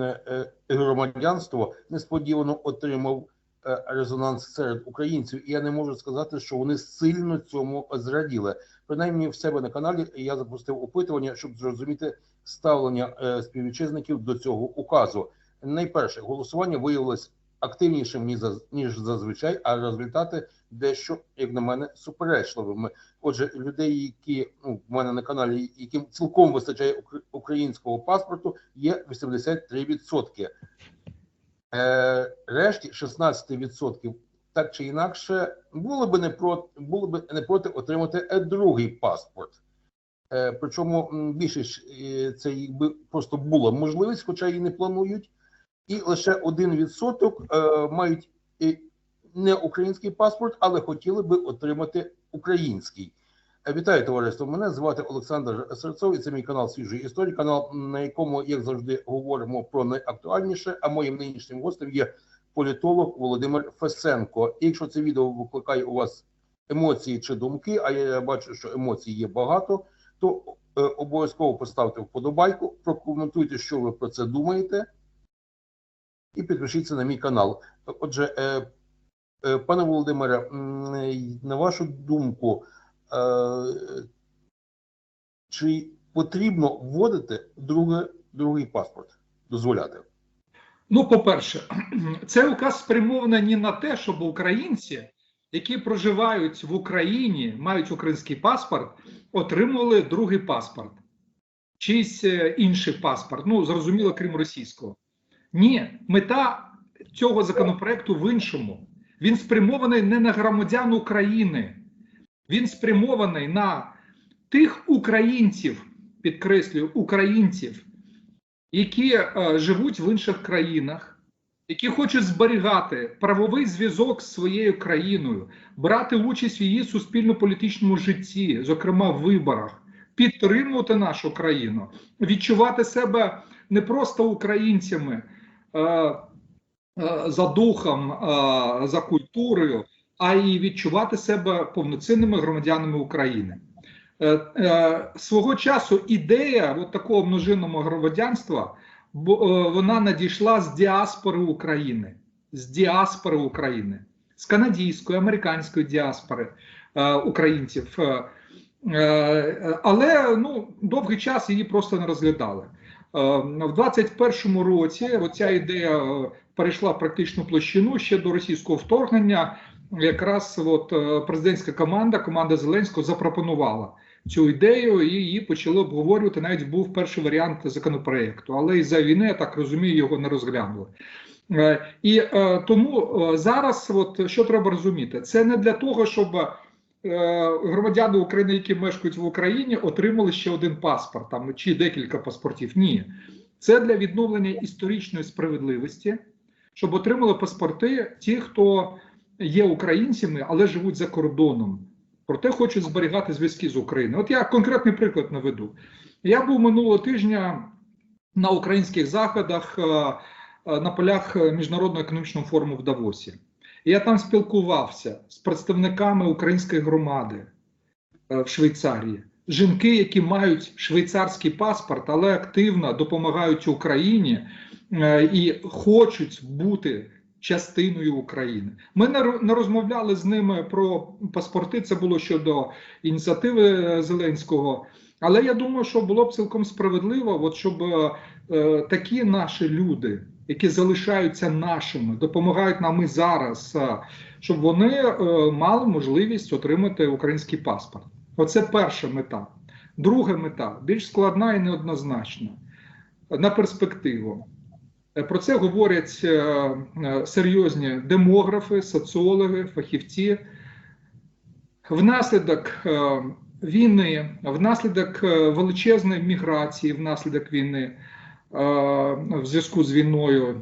іноземне е, громадянство несподівано отримав е, резонанс серед українців, і я не можу сказати, що вони сильно цьому зраділи. Принаймні, в себе на каналі я запустив опитування, щоб зрозуміти ставлення е, співвітчизників до цього указу. Найперше голосування виявилось активнішим ніж зазвичай, а результати дещо, як на мене, суперечливими. Отже, людей, які ну, в мене на каналі, яким цілком вистачає українського паспорту, є 83%. Е, решті 16% так чи інакше були би не проти, були би не проти отримати е, другий паспорт. Е, причому м, більшість е, це якби просто була можливість, хоча її не планують, і лише 1% е, мають не український паспорт, але хотіли би отримати український. Е, Вітаю товариство. Мене звати Олександр Серцов, і це мій канал Свіжої історії, канал, на якому, як завжди, говоримо про найактуальніше. А моїм нинішнім гостем є політолог Володимир Фесенко. І якщо це відео викликає у вас емоції чи думки, а я бачу, що емоцій є багато, то е, обов'язково поставте вподобайку, прокоментуйте, що ви про це думаєте, і підпишіться на мій канал. Отже, е, пане Володимире, на вашу думку, е, чи потрібно вводити друге, другий паспорт? Дозволяти? Ну, по-перше, цей указ спрямований не на те, щоб українці, які проживають в Україні, мають український паспорт, отримували другий паспорт, чийсь е, інший паспорт. Ну, зрозуміло, крім російського. Ні, мета цього законопроекту в іншому. Він спрямований не на громадян України, він спрямований на тих українців, підкреслюю, українців, які е, живуть в інших країнах, які хочуть зберігати правовий зв'язок з своєю країною, брати участь в її суспільно-політичному житті, зокрема в виборах, підтримувати нашу країну, відчувати себе не просто українцями е, за духом, е, за культурою, а й відчувати себе повноцінними громадянами України. Е, е, свого часу ідея от такого множинного громадянства е, вона надійшла з діаспори України, з діаспори України, з канадської, американської діаспори е, українців. Е, е, але ну, довгий час її просто не розглядали. Е, в 21-му році оця ідея е, перейшла практичну площину ще до російського вторгнення. Якраз от е, президентська команда, команда Зеленського запропонувала цю ідею, і її почали обговорювати. Навіть був перший варіант законопроекту, але із за війни, я так розумію, його не розглянули. Е, І е, тому зараз, от що треба розуміти, це не для того, щоб громадяни України, які мешкають в Україні, отримали ще один паспорт там чи декілька паспортів. Ні, це для відновлення історичної справедливості, щоб отримали паспорти ті, хто є українцями, але живуть за кордоном проте хочуть зберігати зв'язки з Україною. От я конкретний приклад наведу. Я був минулого тижня на українських заходах е, е, на полях міжнародного економічного форуму в Давосі. Я там спілкувався з представниками української громади е, в Швейцарії. Жінки, які мають швейцарський паспорт, але активно допомагають Україні і хочуть бути частиною України. Ми не розмовляли з ними про паспорти. Це було щодо ініціативи е, Зеленського. Але я думаю, що було б цілком справедливо, от щоб е, е, такі наші люди, які залишаються нашими, допомагають нам і зараз, е, щоб вони е, мали можливість отримати український паспорт. Оце перша мета. Друга мета більш складна і неоднозначна на перспективу. Е, Про це говорять е, е, серйозні демографи, соціологи, фахівці. Внаслідок війни, внаслідок величезної міграції, внаслідок війни, в зв'язку з війною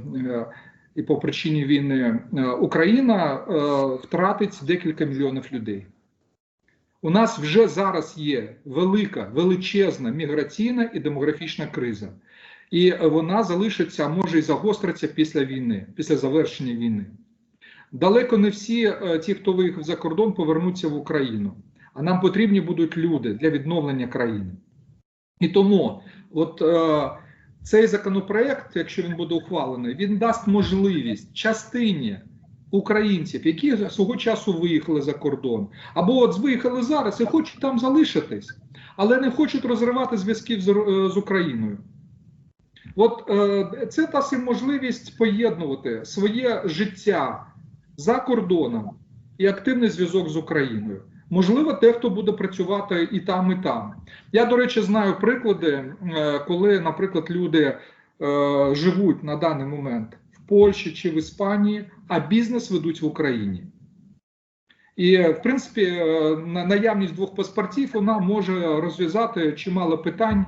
і по причині війни, Україна втратить декілька мільйонів людей. У нас вже зараз є велика, величезна міграційна і демографічна криза. І вона залишиться, може і загостриться після війни, після завершення війни. Далеко не всі е, ті, хто виїхав за кордон, повернуться в Україну. А нам потрібні будуть люди для відновлення країни. І тому, от е, цей законопроект, якщо він буде ухвалений, він дасть можливість частині українців, які свого часу виїхали за кордон, або от виїхали зараз і хочуть там залишитись, але не хочуть розривати зв'язків з, Р- з Україною. От е, це їм можливість поєднувати своє життя за кордоном і активний зв'язок з Україною. Можливо, дехто буде працювати і там, і там. Я, до речі, знаю приклади, е, коли, наприклад, люди е, живуть на даний момент в Польщі чи в Іспанії, а бізнес ведуть в Україні. І, в принципі, е, на- наявність двох паспортів вона може розв'язати чимало питань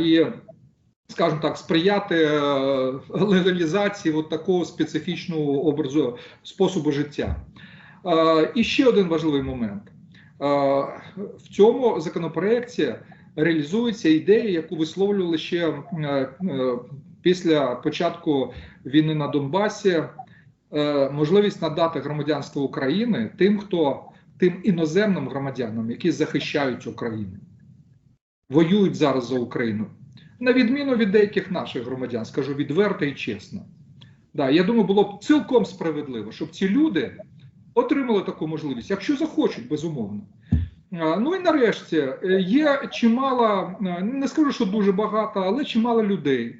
і, скажімо так, сприяти е, легалізації от такого специфічного образу способу життя. Е, І ще один важливий момент. Е, В цьому законопроекті реалізується ідея, яку висловлювали ще після початку війни на Донбасі, можливість надати громадянство України тим, хто тим іноземним громадянам, які захищають Україну, воюють зараз за Україну, на відміну від деяких наших громадян, скажу відверто і чесно. Да, я думаю, було б цілком справедливо, щоб ці люди отримали таку можливість, якщо захочуть, безумовно. Ну і нарешті е, є чимало, е, не скажу, що дуже багато, але чимало людей,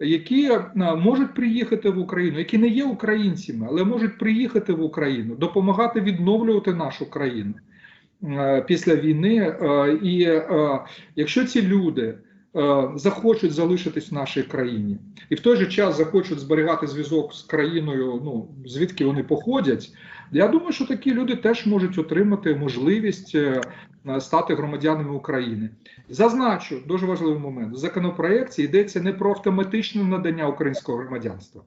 які е, можуть приїхати в Україну, які не є українцями, але можуть приїхати в Україну, допомагати відновлювати нашу країну після війни. І якщо ці люди захочуть залишитись в нашій країні, і в той же час захочуть зберігати зв'язок з країною, ну звідки вони походять. Я думаю, що такі люди теж можуть отримати можливість е, стати громадянами України. Зазначу дуже важливий момент: в законопроекті йдеться не про автоматичне надання українського громадянства.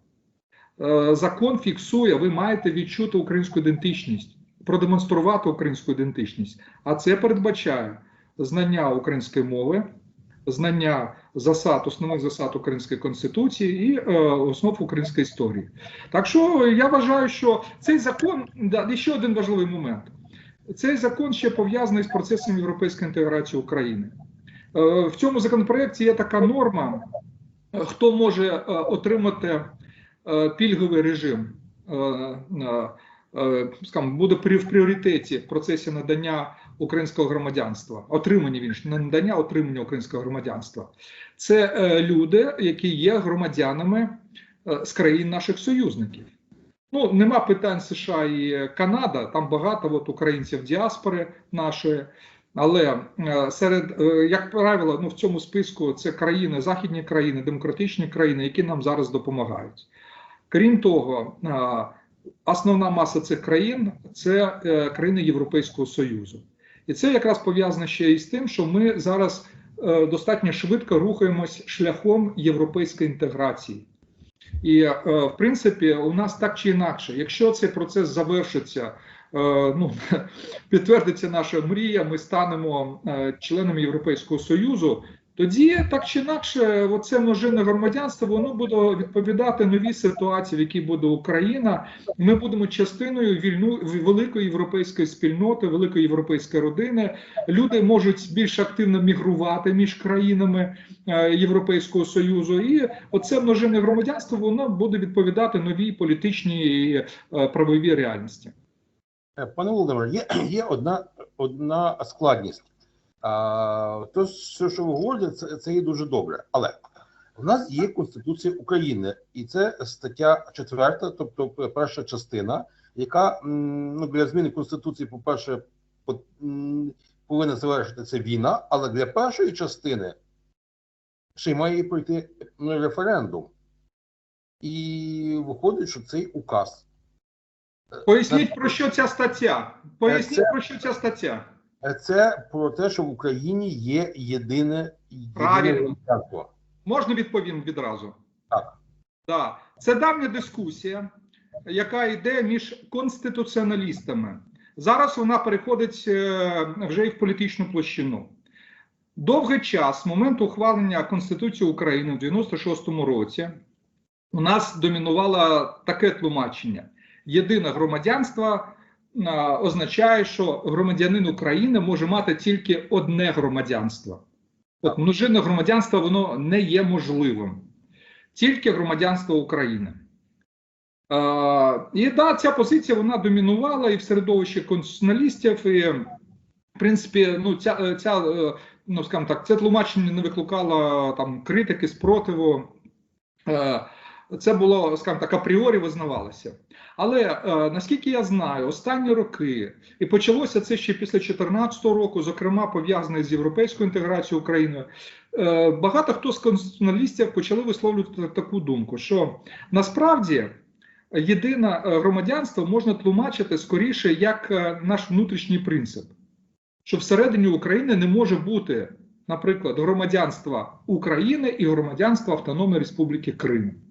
Е, Закон фіксує, ви маєте відчути українську ідентичність, продемонструвати українську ідентичність, а це передбачає знання української мови, знання засад, основних засад української конституції і е, основ української історії. Так що я вважаю, що цей закон да, і ще один важливий момент. Цей закон ще пов'язаний з процесом європейської інтеграції України. Е, в цьому законопроекті є така норма, хто може е, отримати е, пільговий режим. е, е, е, скажімо, буде в пріоритеті в процесі надання українського громадянства, отримання він ж не надання, отримання українського громадянства. Це е, люди, які є громадянами е, з країн наших союзників. Ну, нема питань США і Канада, там багато от, українців діаспори нашої. Але е, серед, е, як правило, ну, в цьому списку це країни, західні країни, демократичні країни, які нам зараз допомагають. Крім того, е, основна маса цих країн це країни Європейського Союзу. І це якраз пов'язано ще із тим, що ми зараз е, достатньо швидко рухаємось шляхом європейської інтеграції. І, е, в принципі, у нас так чи інакше, якщо цей процес завершиться, е, ну, підтвердиться наша мрія, ми станемо членами Європейського Союзу, тоді так чи інакше, оце множинне громадянство воно буде відповідати новій ситуації, в якій буде Україна. Ми будемо частиною вільну великої європейської спільноти, великої європейської родини. Люди можуть більш активно мігрувати між країнами е, Європейського союзу, і оце множинне громадянство воно буде відповідати новій політичній е, правовій реальності. Е, Пане Володимире, є, є одна, одна складність. А, то, все, що ви говорите, це, це є дуже добре. Але в нас є Конституція України, і це стаття 4, тобто перша частина, яка ну, для зміни Конституції, по-перше, по- повинна завершитися війна, але для першої частини ще й має пройти референдум. І виходить, що цей указ. е, Поясніть про що ця стаття? Поясніть Це- про що ця стаття. Це про те, що в Україні є єдине, Правильно. громадянство. Можна відповім відразу? Так. Да. Це давня дискусія, яка йде між конституціоналістами. Зараз вона переходить е, вже і в політичну площину. Довгий час, з моменту ухвалення Конституції України в 96-му році, у нас домінувало таке тлумачення: єдине громадянство означає, що громадянин України може мати тільки одне громадянство. От множинне громадянство воно не є можливим, тільки громадянство України. Е, і да, ця позиція вона домінувала і в середовищі конституціоналістів, і в принципі, ну ця, е, ця е, ну скажімо так, це тлумачення не викликало там критики, спротиву. Е, Це було, скажімо так, апріорі визнавалося. Але е, наскільки я знаю, останні роки, і почалося це ще після 2014 року, зокрема пов'язане з європейською інтеграцією України, е, багато хто з конституціоналістів почали висловлювати таку думку, що насправді єдине е, громадянство можна тлумачити скоріше як е, наш внутрішній принцип, що всередині України не може бути, наприклад, громадянства України і громадянства Автономної Республіки Крим.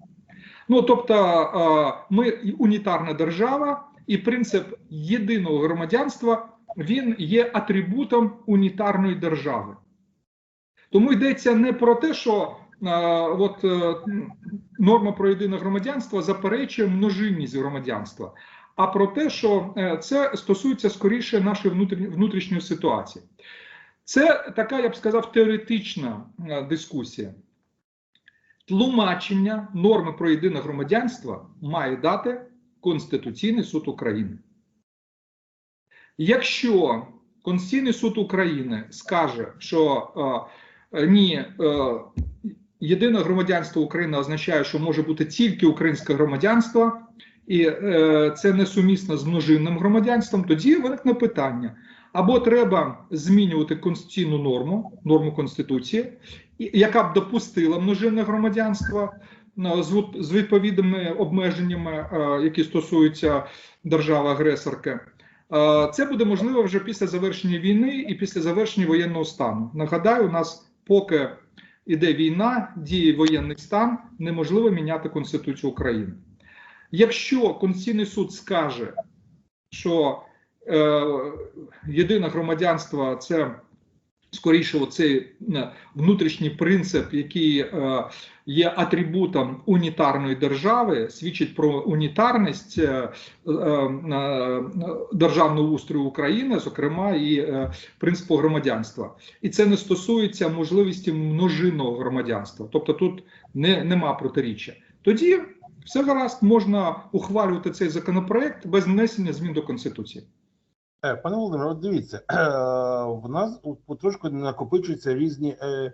Ну тобто, ми унітарна держава, і принцип єдиного громадянства він є атрибутом унітарної держави. Тому йдеться не про те, що от, е, норма про єдине громадянство заперечує множинність громадянства, а про те, що е, це стосується скоріше нашої внутрішньої ситуації. Це така, я б сказав, теоретична е, дискусія. Тлумачення норми про єдине громадянство має дати Конституційний суд України. Якщо Конституційний суд України скаже, що е, е, ні, е, єдине громадянство України означає, що може бути тільки українське громадянство, і е, це несумісно з множинним громадянством, тоді виникне питання: або треба змінювати конституційну норму, норму Конституції, яка б допустила множинне громадянство е, з, відповідними обмеженнями, е, які стосуються держави-агресорки. Е, Це буде можливо вже після завершення війни і після завершення воєнного стану. Нагадаю, у нас поки іде війна, діє воєнний стан, неможливо міняти Конституцію України. Якщо Конституційний суд скаже, що єдине громадянство це скоріше оцей е, внутрішній принцип, який е, є атрибутом унітарної держави, свідчить про унітарність е, е, е, державного устрою України, зокрема і е, принципу громадянства. І це не стосується можливості множинного громадянства. Тобто тут не, нема протиріччя. Тоді все гаразд, можна ухвалювати цей законопроект без внесення змін до Конституції. Е, Пане Володимире, от дивіться, е, в нас от потрошку накопичуються різні е,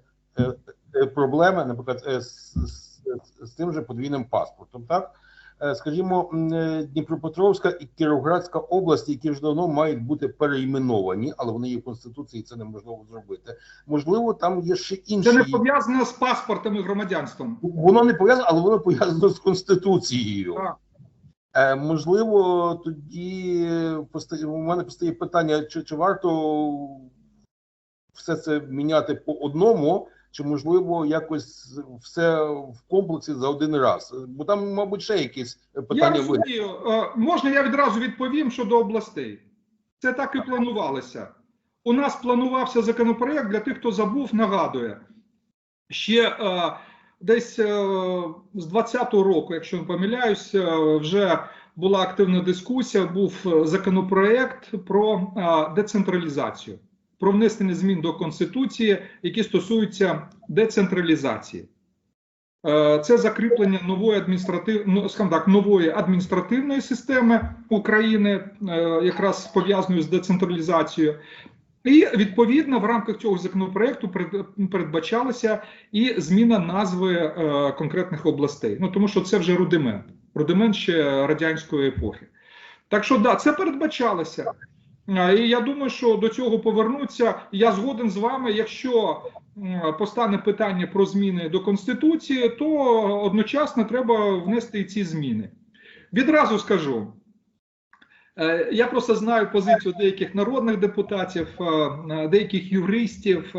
проблеми, наприклад, з, з, з тим же подвійним паспортом. Так, скажімо, Дніпропетровська і Кіровоградська області, які вже давно мають бути переіменовані, але вони є в конституції, це неможливо зробити. Можливо, там є ще інші. Це не пов'язано з паспортом і громадянством. Воно не пов'язано, але воно пов'язано з конституцією. Так. Е, можливо, тоді постає, у мене постає питання, чи, чи варто все це міняти по одному, чи можливо якось все в комплексі за один раз? Бо там, мабуть, ще якісь Я питання розумію. Е, Можна я відразу відповім щодо областей. Це так і планувалося. У нас планувався законопроект для тих, хто забув, нагадує. Ще е, десь е, з 20-го року, якщо не помиляюсь, е, вже була активна дискусія. Був е, законопроект про децентралізацію, про внесення змін до Конституції, які стосуються децентралізації. Це закріплення нової адміністратив... ну, так, нової адміністративної системи України, якраз пов'язаної з децентралізацією. І відповідно в рамках цього законопроекту передбачалася і зміна назви е, конкретних областей. Ну тому що це вже рудимент, рудимент ще радянської епохи. Так що да, це передбачалося. І я думаю, що до цього повернуться. Я згоден з вами. Якщо постане питання про зміни до конституції, то одночасно треба внести і ці зміни. Відразу скажу. Е, Я просто знаю позицію деяких народних депутатів, е, е, деяких юристів,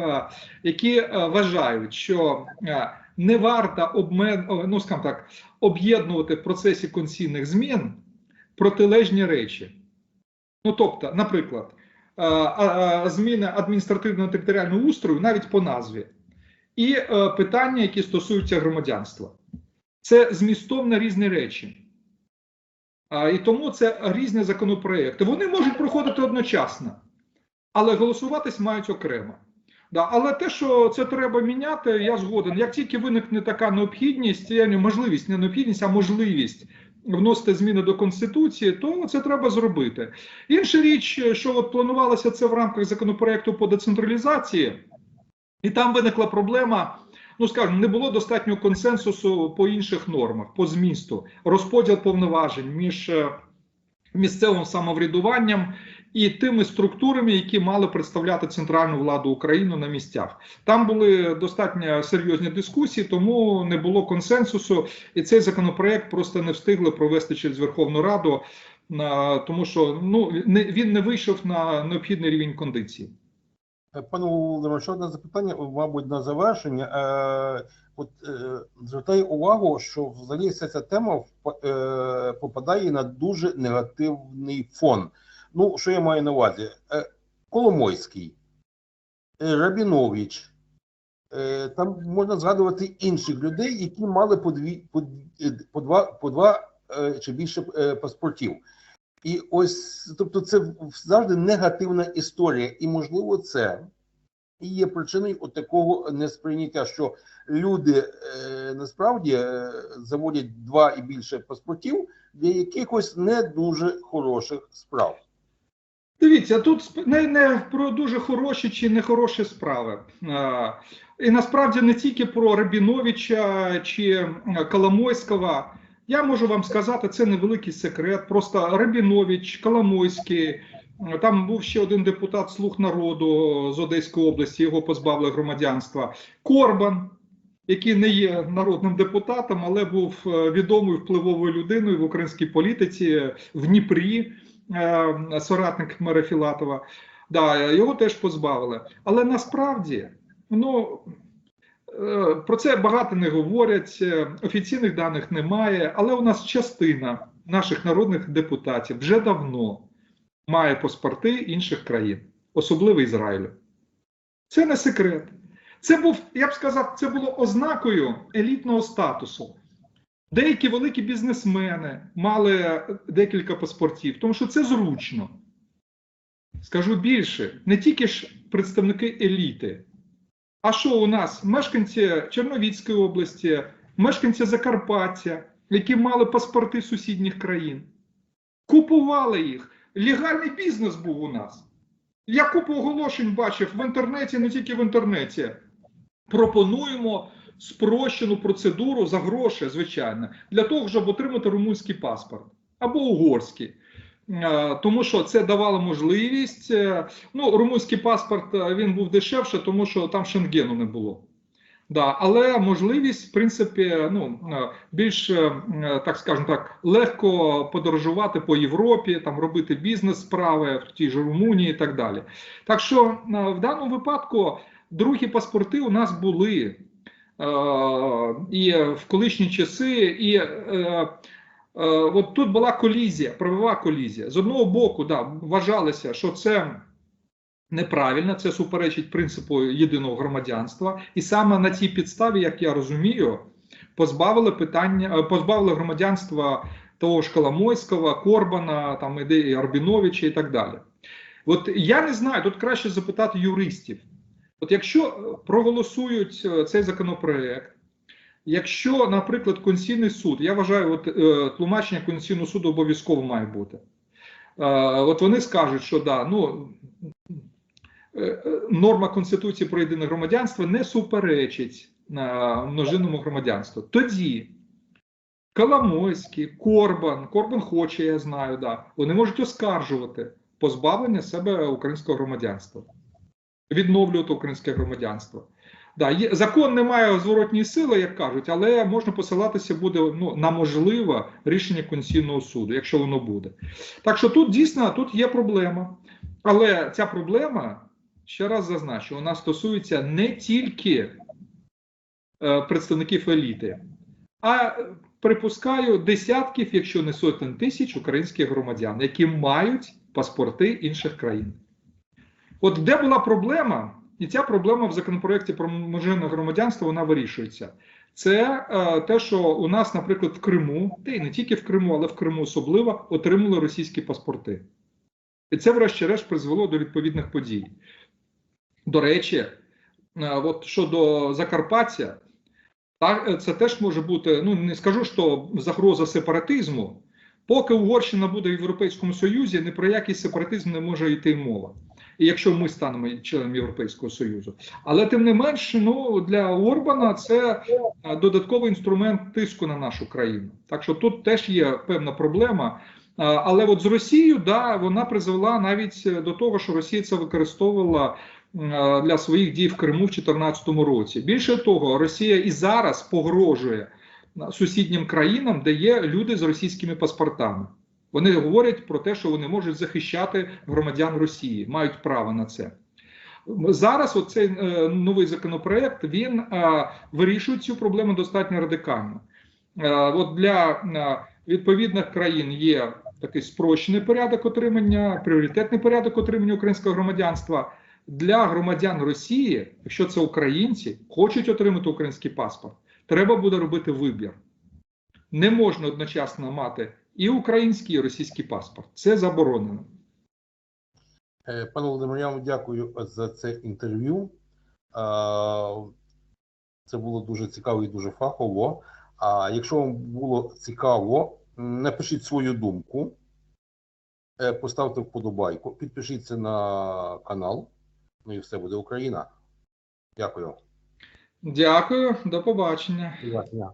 які вважають, що не варто обмен, ну, так, об'єднувати в процесі конституційних змін протилежні речі. Ну, тобто, наприклад, зміни адміністративно-територіального устрою навіть по назві, і питання, які стосуються громадянства. Це змістовно різні речі. І тому це різні законопроекти. Вони можуть проходити одночасно, але голосуватись мають окремо. Да, але те, що це треба міняти, я згоден. Як тільки виникне така необхідність, я не можливість, не необхідність, а можливість вносити зміни до конституції, то це треба зробити. Інша річ, що от планувалося це в рамках законопроекту по децентралізації, і там виникла проблема. Ну, скажімо, не було достатнього консенсусу по інших нормах, по змісту, розподіл повноважень між е, місцевим самоврядуванням і тими структурами, які мали представляти центральну владу України на місцях. Там були достатньо серйозні дискусії, тому не було консенсусу, і цей законопроект просто не встигли провести через Верховну Раду, на- тому що ну не він не вийшов на необхідний рівень кондиції. Е, Пане Володимире, ще одне запитання, мабуть, на завершення. Е, от е, звертаю увагу, що взагалі вся ця тема вп- е, попадає на дуже негативний фон. Ну, що я маю на увазі? Е, Коломойський, е, Рабінович. Е, там можна згадувати інших людей, які мали по, дві, по, е, по два, по два е, чи більше е, паспортів. І ось, тобто, це завжди негативна історія, і можливо, це і є причиною от такого несприйняття, що люди е, насправді е, заводять два і більше паспортів для якихось не дуже хороших справ. Дивіться, тут не, не про дуже хороші чи нехороші справи. А, і насправді не тільки про Рабіновича чи Коломойського. Я можу вам сказати, це невеликий секрет. Просто Рабінович, Коломойський. е, Там був ще один депутат Слуг народу з Одеської області, його позбавили громадянства. Корбан, який не є народним депутатом, але був е, відомою впливовою людиною в українській політиці в Дніпрі е, соратник мера Філатова. Да, його теж позбавили. Але насправді, ну е, про це багато не говорять, е, офіційних даних немає, але у нас частина наших народних депутатів вже давно має паспорти інших країн, особливо Ізраїлю. Це не секрет. Це був, я б сказав, це було ознакою елітного статусу. Деякі великі бізнесмени мали декілька паспортів, тому що це зручно. Скажу більше, не тільки ж представники еліти. А що у нас? Мешканці Черновіцької області, мешканці Закарпаття, які мали паспорти сусідніх країн, купували їх. Легальний бізнес був у нас. Я купу оголошень бачив в інтернеті, не тільки в інтернеті. Пропонуємо спрощену процедуру за гроші, звичайно, для того, щоб отримати румунський паспорт або угорський. Е, Тому що це давало можливість. е, Ну, румунський паспорт е, він був дешевше, тому що там шенгену не було. Да, але можливість, в принципі, ну більш так скажемо так, легко подорожувати по Європі, там робити бізнес справи в тій же Румунії і так далі. Так що в даному випадку другі паспорти у нас були е, і в колишні часи, і е, от тут була колізія, правова колізія. З одного боку, да, вважалося, що це неправильно, це суперечить принципу єдиного громадянства, і саме на цій підставі, як я розумію, позбавили питання, е, позбавили громадянства того ж Коломойського, Корбана, там іде і Арбіновича і так далі. От я не знаю, тут краще запитати юристів. От якщо е, проголосують е, цей законопроект, якщо, наприклад, Конституційний суд, я вважаю, от е, тлумачення Конституційного суду обов'язково має бути. Е, От вони скажуть, що да, ну е, е, норма Конституції про єдине громадянство не суперечить на множинному громадянству. Тоді Коломойський, Корбан, Корбан хоче, я знаю, да, вони можуть оскаржувати позбавлення себе українського громадянства, відновлювати українське громадянство. Да, закон не має зворотньої сили, як кажуть, але можна посилатися буде ну, на можливе рішення Конституційного суду, якщо воно буде. Так що тут дійсно тут є проблема. Але ця проблема, ще раз зазначу, вона стосується не тільки е, представників еліти, а е, припускаю десятків, якщо не сотень тисяч українських громадян, які мають паспорти інших країн. От де була проблема, і ця проблема в законопроекті про множинне громадянство вона вирішується. Це е, те, що у нас, наприклад, в Криму, та й не тільки в Криму, але в Криму особливо отримали російські паспорти. І це, врешті-решт, призвело до відповідних подій. До речі, е, от щодо Закарпаття, так, е, це теж може бути, ну не скажу, що загроза сепаратизму. Поки Угорщина буде в Європейському Союзі, ні про який сепаратизм не може йти мова. Якщо ми станемо членом Європейського Союзу. Але тим не менш, ну для Орбана це е, додатковий інструмент тиску на нашу країну. Так що тут теж є певна проблема. Е, Але от з Росією, да, вона призвела навіть до того, що Росія це використовувала е, для своїх дій в Криму в 2014 році. Більше того, Росія і зараз погрожує сусіднім країнам, де є люди з російськими паспортами. Вони говорять про те, що вони можуть захищати громадян Росії, мають право на це. Зараз оцей е, новий законопроект він е, вирішує цю проблему достатньо радикально. Е, от для відповідних країн є такий спрощений порядок отримання, пріоритетний порядок отримання українського громадянства. Для громадян Росії, якщо це українці, хочуть отримати український паспорт, треба буде робити вибір. Не можна одночасно мати і український, і російський паспорт. Це заборонено. Е, Пане я вам дякую за це інтерв'ю. Це було дуже цікаво і дуже фахово. А якщо вам було цікаво, напишіть свою думку, е, поставте вподобайку, підпишіться на канал. Ну і все буде Україна. Дякую. Дякую, до побачення. До побачення.